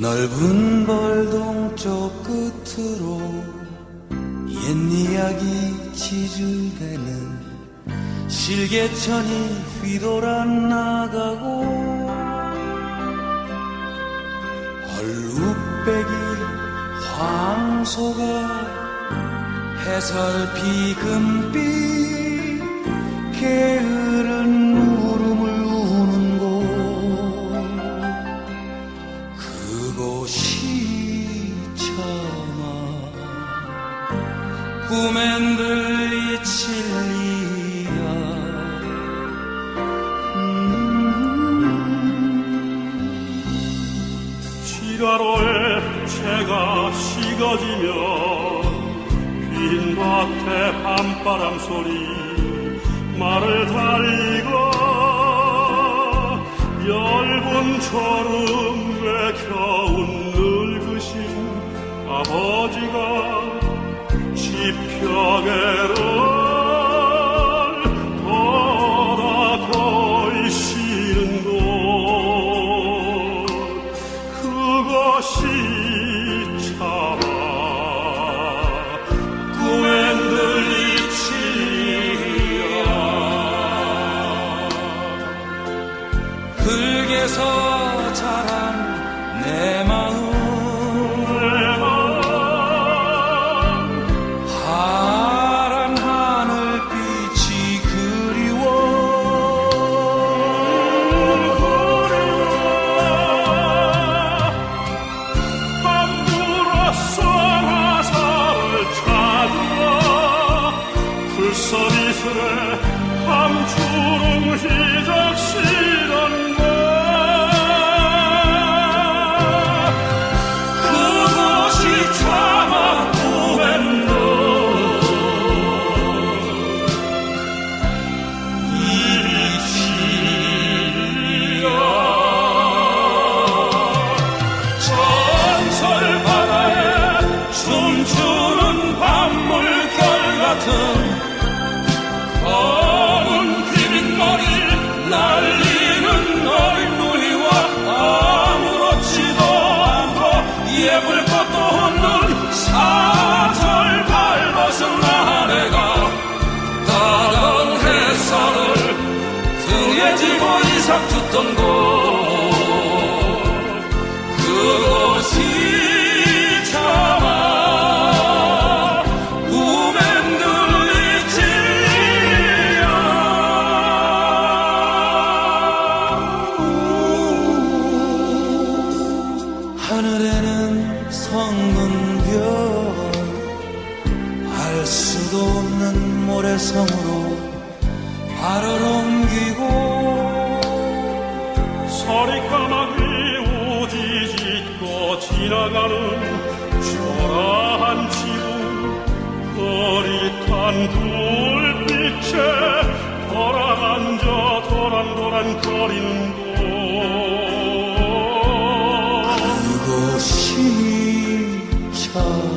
넓은 벌동 쪽 끝으로 옛 이야기 지줄대는 실개천이 휘돌아 나가고 얼룩배기 황소가 해설피 금빛 게으른 들리 진리야 지가로에 채가 식어지면 빈 밭에 밤바람 소리 말을 달리고 열분처럼 외겨운 늙으신 아버지가 흙에서 자란 내 마음 불서리스레 함주름 휘적시던 곳 곳 그것이 참아 꿈엔 들리지요. 하늘에는 성근별 알 수도 없는 모래성으로 발을 옮기고 서리까마귀 우지짓고 지나가는 초라한 지붕 거릿한 불빛에 돌아앉아 도란도란 거리는 곳. 그곳이 참